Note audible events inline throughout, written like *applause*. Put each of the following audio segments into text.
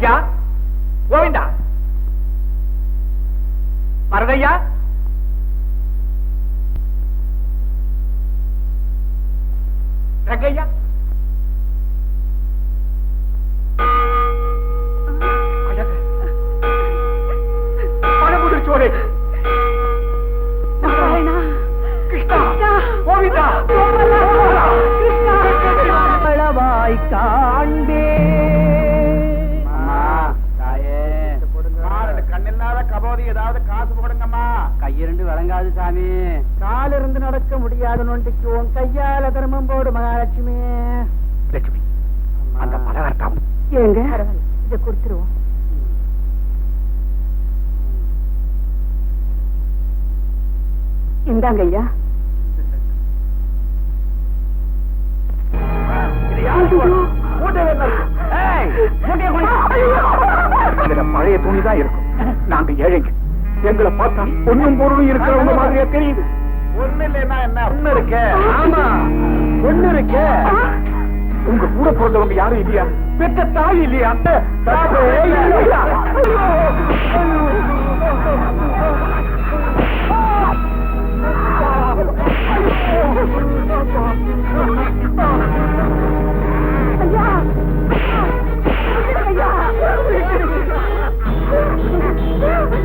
ஐயா கோவிந்தா? பரதையா ரங்கையா பணமுதிர்ச்சோலை காண்க கையிரண்டு வழங்காது சாமி. காலிருந்து நடக்க முடியாத நொண்டிக்கு. உன் கையால தர்மம் போடு மகாலட்சுமி. லட்சுமி அந்த பலகார்த்தம் ஏங்க? இதை கொடுத்துருவோம். இந்தாங்க ஐயா. பொண்ணும் பொருளும் இருக்கிறவங்க மாதிரியே தெரியுது. ஒண்ணு இல்லைன்னா என்ன? ஒண்ணு இருக்கு. ஆமா. ஒண்ணு இருக்கு. உங்க கூட பிறந்தவங்க யாரும் இல்லையா? பெற்ற தாய் இல்லையா? அந்த ஐயா.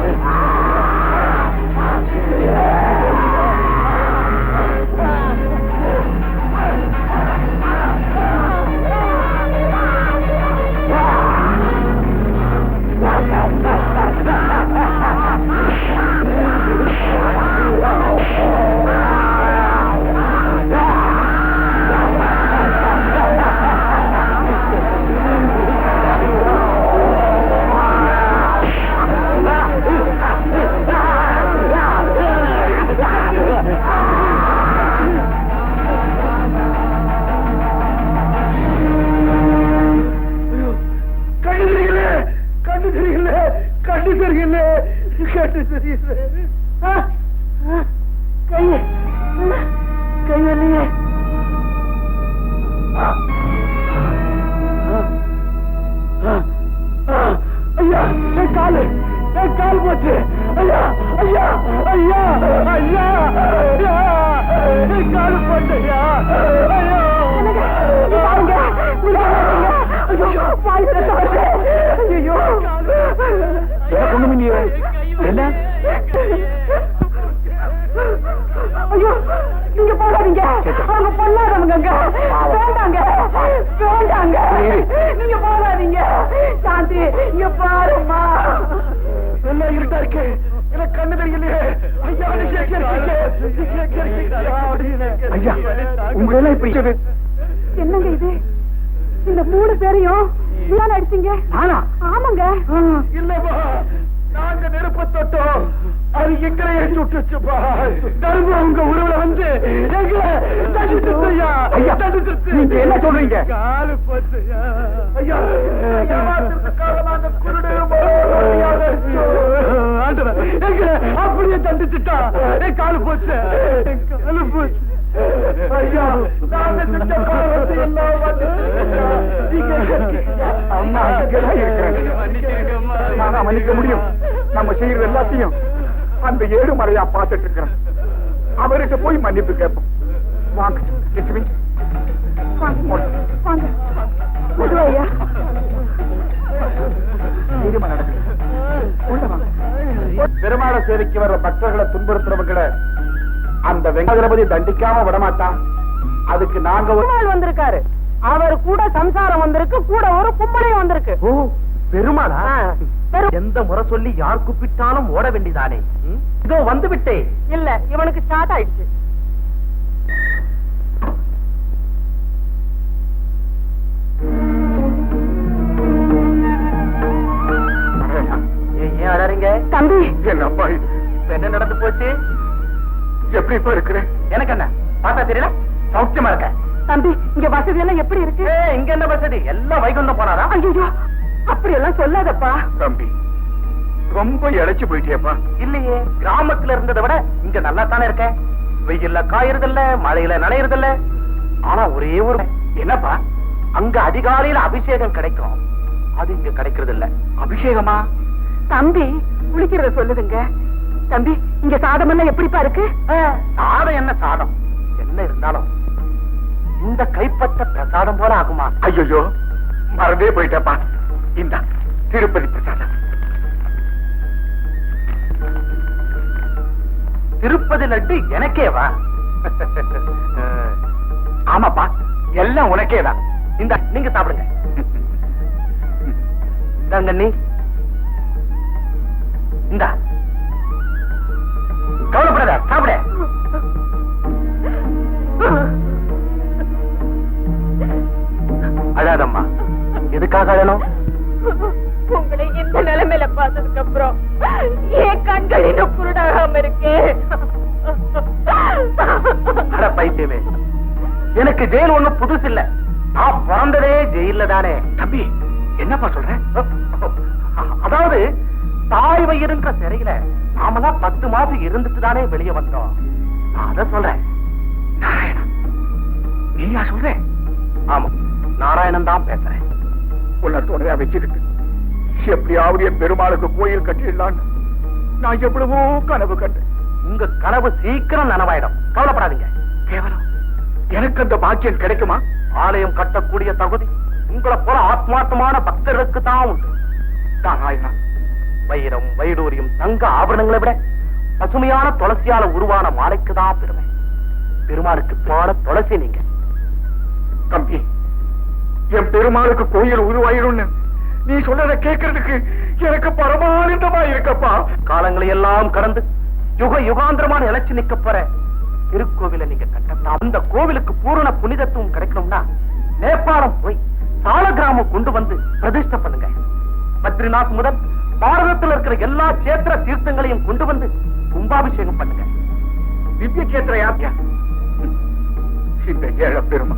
Wow. நீங்க போகாதீங்க. சாந்தி இங்க பாருமா நல்லா இருட்டா இருக்கு. எனக்கு கண்ணு தெரியலையே. ஐயா இப்படி என்னங்க இது? இந்த மூணு பேரையும் அடிச்சீங்க? ஆனா ஆமாங்க. இல்லப்பா நாங்க நெருப்பு தொட்டோம். அது எங்களையே சுட்டுச்சுப்பா. தர்ம உங்க உருவ வந்து எங்களை தடுத்துயா ஐயா நீங்க என்ன சொல்றீங்க? காலு பத்துயா? ஐயா எங்களை அப்படியே தண்டிச்சுட்டா என் காலு போச்சு. காலு போச்சு. ஐயா நாங்க செஞ்ச பாவத்தை எல்லாம் அம்மா மன்னிக்க முடியும். நம்ம செய்யறது எல்லாத்தையும் அந்த ஏழு மறையா பார்த்துட்டு இருக்கிறோம் அவர்கிட்ட போய் மன்னிப்பு கேட்போம். வாங்க லட்சுமி. பெருமாள சேவைக்கு வர்ற பக்தர்களை துன்புறுத்துறவங்களை அந்த வெங்கடபதி தண்டிக்காம விடமாட்டான். அதுக்கு நாங்க ஒரு- பெருமாள் வந்திருக்காரு. அவர் கூட சம்சாரம் வந்திருக்கு கூட ஒரு கும்பலையும் வந்திருக்கு. பெருமாளா? எந்த முறை சொல்லி யார் கூப்பிட்டாலும் ஓட வேண்டியதானே? ம்? இதோ வந்து விட்டேன் இல்ல இவனுக்கு ஸ்டார்ட் ஆயிடுச்சு. ஏன் ஏன் அழறீங்க? தம்பி. என்னப்பா இது? இப்ப என்ன நடந்து போச்சு? எப்படி இப்ப இருக்கிறேன் எனக்கு என்ன? பார்த்தா தெரியல? சௌக்கியமா இருக்க? தம்பி இங்க வசதி எல்லாம் எப்படி இருக்கு? இங்க என்ன வசதி? எல்லாம் வைகுண்டம் போனாரா? ஐயோ அப்படி எல்லாம் சொல்லாதப்பா. தம்பி ரொம்ப இழைச்சு போயிட்டியப்பா. இல்லையே கிராமத்துல இருந்ததை விட இங்க நல்லா தானே இருக்கேன் வெயில்ல காயறதில்ல மழையில நனையறதில்ல. ஆனா ஒரே ஒரு என்னப்பா? அங்க அதிகாலையில அபிஷேகம் கிடைக்கும். அது இங்க கிடைக்கிறது இல்ல அபிஷேகமா? தம்பி குளிக்கிறத சொல்லுதுங்க. தம்பி இங்க சாதம் எல்லாம் எப்படிப்பா இருக்கு? சாதம் என்ன சாதம்? என்ன இருந்தாலும். இந்த கைப்பற்ற பிரசாதம் போல ஆகுமா? ஐயோ மறந்தே போயிட்டப்பா. இந்த திருப்பதி பிரசாதம். திருப்பதி லட்டு எனக்கேவா? *laughs* ஆமாப்பா எல்லாம் உனக்கேதான். இந்த நீங்க சாப்பிடுங்க. *laughs* இந்தாங்க நீ இந்தா நாமெல்லாம் பத்து மாசம் இருந்துட்டு தானே வெளியே வந்தோம். நான் அத சொல்றேன். நாராயணா நீயா சொல்ற? ஆமா நாராயணன் தான் பேசுறேன். உன்னை துணையா வச்சுக்கிட்டு எப்படியாவது என் பெருமாளுக்கு கோயில் கட்டிடலான்னு. நான் எவ்வளவோ கனவு கண்டேன். உங்க கனவு சீக்கிரம் நனவாயிடும். கவலைப்படாதீங்க. கேவலம். எனக்கு அந்த பாக்கியம் கிடைக்குமா? ஆலயம் கட்டக்கூடிய தகுதி உங்களை போல ஆத்மார்த்தமான பக்தர்களுக்கு தான் உண்டு. நாராயணா வைரம் வைடூரியம் தங்க ஆபரணங்களை விட பசுமையான துளசியால உருவான மாலைக்கு தான் பெருமை. பெருமாளுக்கு பிறமான துளசி நீங்க. தம்பி என் பெருமாளுக்கு கோயில் உருவாயிரும்னு நீ சொல்றத கேட்கறதுக்கு எனக்கு பரமானந்தமா இருக்கப்பா காலங்களை எல்லாம் கடந்து யுக யுகாந்திரமா நிலைச்சு நிக்க போற திருக்கோவில நீங்க கட்டலாம் அந்த கோவிலுக்கு பூரண புனிதத்துவம் கிடைக்கணும்னா நேபாளம் போய் சால கிராமம் கொண்டு வந்து பிரதிஷ்டை பண்ணுங்க. பத்ரிநாத் முதல் பாரதத்துல இருக்கிற எல்லா சேத்திர தீர்த்தங்களையும் கொண்டு வந்து கும்பாபிஷேகம் பண்ணுங்க. திவ்ய கேத்திர யாத்தியா இந்த ஏழ பெருமா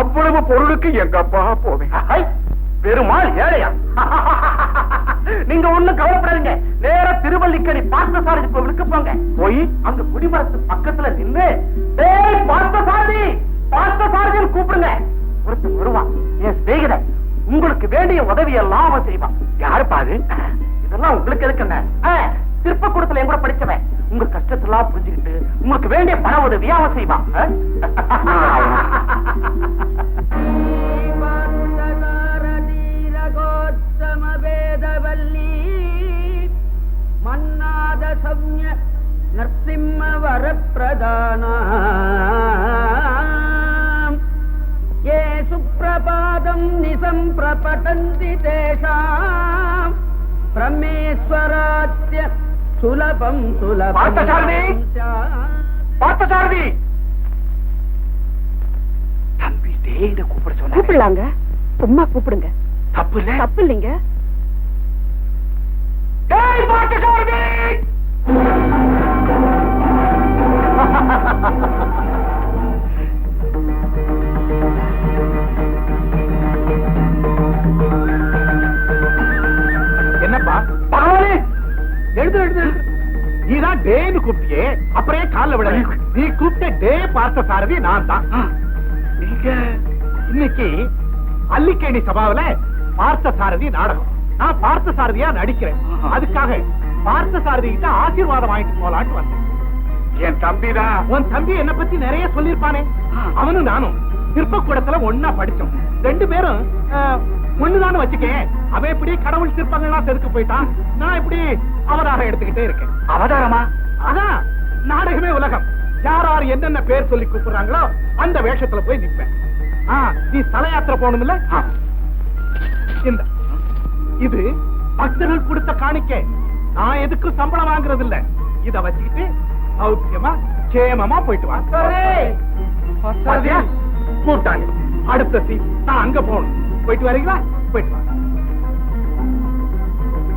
அவ்வளவு பொருளுக்கு எங்க அப்பா போவேன் பெருமாள் ஏழையா? நீங்க ஒண்ணும் கவலைப்படாதீங்க. நேர திருவல்லிக்கடி பார்த்தசாரதி கோவிலுக்கு போங்க. போய் அங்க குடிமரத்து பக்கத்துல நின்னு பார்த்தசாரதி! பார்த்தசாரதின்னு கூப்பிடுங்க. ஒருத்தன் வருவான். என் சிநேகிதன் உங்களுக்கு வேண்டிய உதவி எல்லாம் அவன் செய்வான். யாரு இதெல்லாம் உங்களுக்கு எதுக்கு என்ன? சிற்ப கூடத்துல என் கூட படிச்சவன். உங்க கஷ்டத்தெல்லாம் புரிஞ்சுக்கிட்டு உங்களுக்கு வேண்டிய பண உதவியா அவன் செய்வான். மன்னாத சம்ய நரசிம்ம வரப்பிரதான. சுப்பிரபாதம் நிசம் பிரபடந்தி தேஷாம். பிரமேஸ்வராத்ய சுலபம் சுலபம் பார்த்தசாரதி! பார்த்தசாரதி! டேய்னு கூப்பிட சொன்னாங்க கூப்பிடலாங்க. சும்மா கூப்பிடுங்க. தப்பு இல்ல. தப்பு இல்லைங்க. டேய் மாட்டுக்காரனே பார்த்த சாரதி நான் தான் நீங்க இன்னைக்கு அல்லிக்கேணி சபாவில பார்த்த சாரதி நாடகம். நான் பார்த்த சாரதியா நடிக்கிறேன். அதுக்காக பார்த்த சாரதி கிட்ட ஆசீர்வாதம் வாங்கிட்டு போலான்னு வந்தேன். என் தம்பி தான் உன் தம்பி என்ன பத்தி நிறைய சொல்லிருப்பானே அவனும் நானும் சிற்பக்கூடத்துல ஒன்னா படிச்சோம். ரெண்டு பேரும் ஒண்ணுதான்னு வச்சுக்கேன். அவன் இப்படி கடவுள் சிற்பங்கள்லாம் செதுக்க போயிட்டான். நான் இப்படி அவதாரம் எடுத்துக்கிட்டே இருக்கேன். அவதாரமா? அதான் நாடகமே உலகம். யார் யார் என்னென்ன பேர் சொல்லி கூப்பிடுறாங்களோ அந்த வேஷத்துல போய் நிப்பேன். நீ ஸ்தல யாத்திரை போகணும்ல இந்த இது பக்தர்கள் கொடுத்த காணிக்கை. நான் எதுக்கும் சம்பளம் வாங்குறது இல்ல இத வச்சுக்கிட்டு சௌக்கியமா சேமமா போயிட்டு வாங்க? கூப்பிட்டாங்க. அடுத்த சீட் நான் அங்க போகணும். போயிட்டு வரீங்களா? போயிட்டு வாங்க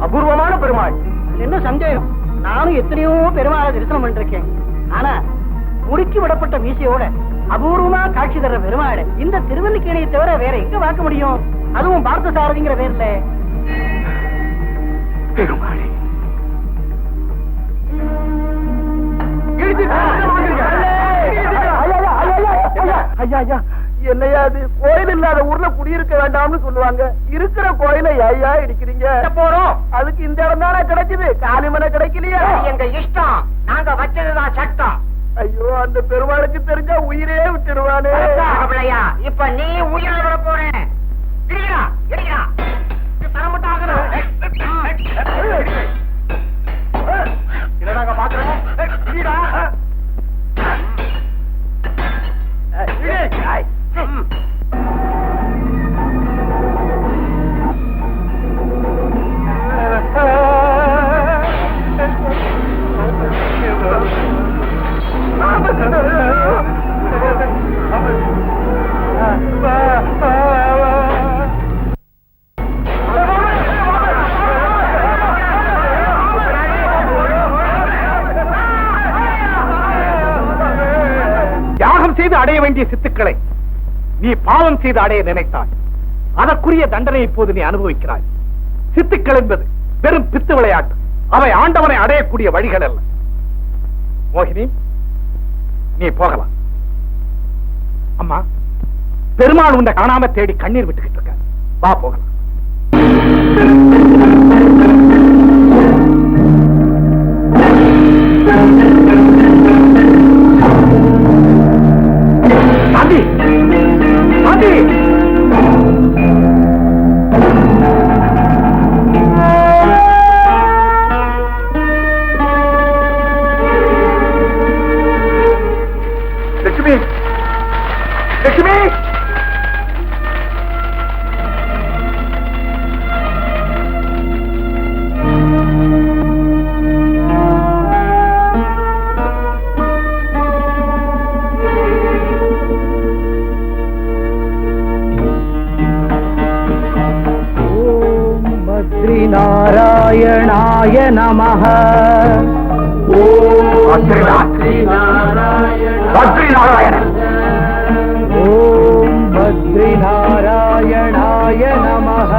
அபூர்வமான பெருமாள். என்ன சந்தேகம்? நானும் எத்தனையோ பெருமாளை தரிசனம் பண்ணிருக்கேன். ஆனா முடுக்கி விடப்பட்ட மீசையோட அபூர்வமா காட்சி தர்ற பெருமாள் இந்த திருவல்லிக்கேணியை தவிர வேற எங்க பார்க்க முடியும் அதுவும் பார்த்த சாரதிங்கிற பேர்ல பெருமாளே என்னையா அது கோயில் இல்லாத ஊர்ல குடியிருக்க வேண்டாம்னு சொல்லுவாங்க இருக்கிற கோயில ஐயா இடிக்கிறீங்க போறோம் அதுக்கு இந்த இடம் தானே கிடைக்குது காலிமனை கிடைக்கலையா எங்க இஷ்டம் நாங்க வச்சதுதான் சட்டம் ஐயோ அந்த பெருமாளுக்கு தெரிஞ்சா உயிரே விட்டுடுவானே. இப்ப நீ உயிரை விட? என்னடாங்க பாக்குறேன் வேண்டிய சித்துக்களை நீ பாவம் செய்து அடைய நினைத்தாய். அதற்குரிய தண்டனை இப்போது நீ அனுபவிக்கிறாய். சித்துக்கள் என்பது வெறும் பித்து விளையாட்டு. அவை ஆண்டவனை அடையக்கூடிய வழிகள் அல்ல. மோகினி நீ போகலாம். அம்மா பெருமாள் உன்னை காணாம தேடி கண்ணீர் விட்டுக்கிட்டு இருக்க வா போகலாம். Thank you. சாந்தி நாராயணாய நமக ஓம் பத்ரி நாராயணன் ஓம் பத்ரி நாராயணாய நமக